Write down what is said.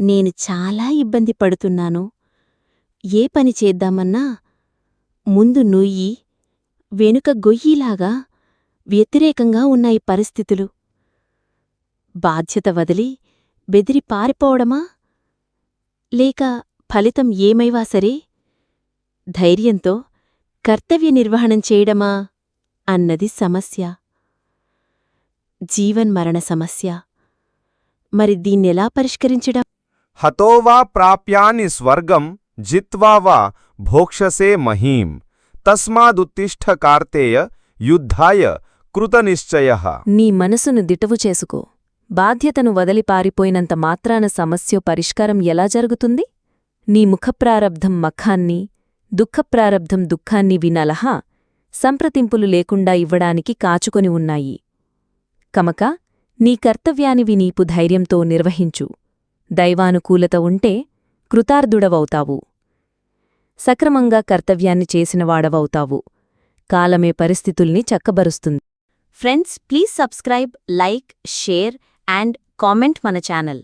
నేను చాలా ఇబ్బంది పడుతున్నాను. ఏ పని చేద్దామన్నా ముందు నుయ్యి వెనుక గొయ్యిలాగా వ్యతిరేకంగా ఉన్నాయి పరిస్థితులు. బాధ్యత వదిలి బెదిరి పారిపోవడమా? లేక ఫలితం ఏమైవా సరే? ధైర్యంతో కర్తవ్య నిర్వహణం చేయడమా? అన్నది సమస్య. జీవన్మరణ సమస్య. మరి దీన్నెలా పరిష్కరించడం? హతోవా ప్రాప్యాని స్వర్గం జిత్వా వా భోక్షసే మహీం. తస్మాదుత్తిష్ఠ కార్తేయ యుద్ధాయ కృతనిశ్చయ. నీ మనసును దిటవు చేసుకో. బాధ్యతను వదిలి పారిపోయినంత మాత్రాన సమస్య పరిష్కారం ఎలా జరుగుతుంది? నీ ముఖప్రారబ్ధం మఖాన్ని దుఃఖప్రారబ్ధం దుఃఖాన్ని వినలహా సంప్రతింపులు లేకుండా ఇవ్వడానికి కాచుకొని ఉన్నాయి. కమక నీ కర్తవ్యానివి నీపు ధైర్యంతో నిర్వహించు. దైవానుకూలత ఉంటే కృతార్థుడవవుతావు. సక్రమంగా కర్తవ్యాన్ని చేసినవాడవవుతావు. కాలమే పరిస్థితుల్ని చక్కబరుస్తుంది. Friends please subscribe like share and comment మన ఛానల్.